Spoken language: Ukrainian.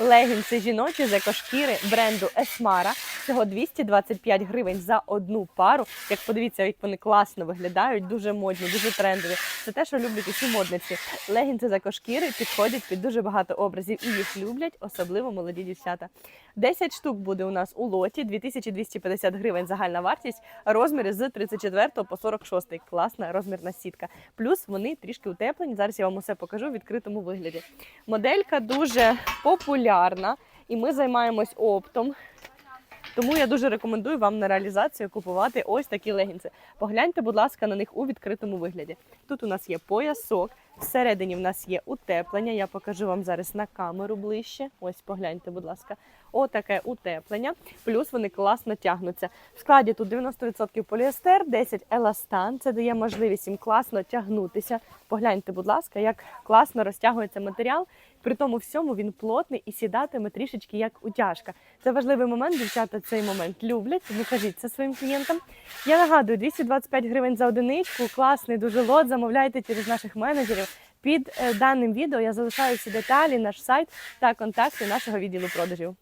Легінси жіночі з екошкіри бренду Есмара. Всього 225 гривень за одну пару. Як подивіться, як вони класно виглядають, дуже модні, дуже трендові. Це те, що люблять усі модниці. Легінси з екошкіри підходять під дуже багато образів і їх люблять, особливо молоді дівчата. 10 штук буде у нас у лоті, 2250 гривень загальна вартість, розміри з 34 по 46. Класна розмірна сітка. Плюс вони трішки утеплені. Зараз я вам усе покажу в відкритому вигляді. Моделька дуже популярна, і ми займаємось оптом. Тому я дуже рекомендую вам на реалізацію купувати ось такі легінси. Погляньте, будь ласка, на них у відкритому вигляді. Тут у нас є поясок, всередині в нас є утеплення. Я покажу вам зараз на камеру ближче. Ось погляньте, будь ласка. Отаке утеплення. Плюс вони класно тягнуться. В складі тут 90% поліестер, 10 еластан. Це дає можливість їм класно тягнутися. Погляньте, будь ласка, як класно розтягується матеріал. При тому всьому він плотний і сідатиме трішечки як утяжка. Це важливий момент. Дівчата цей момент люблять. Ви кажіть це своїм клієнтам. Я нагадую, 225 гривень за одиничку. Класний дуже лот. Замовляйте через наших менеджерів. Під е, даним відео я залишаю всі деталі, наш сайт та контакти нашого відділу продажів.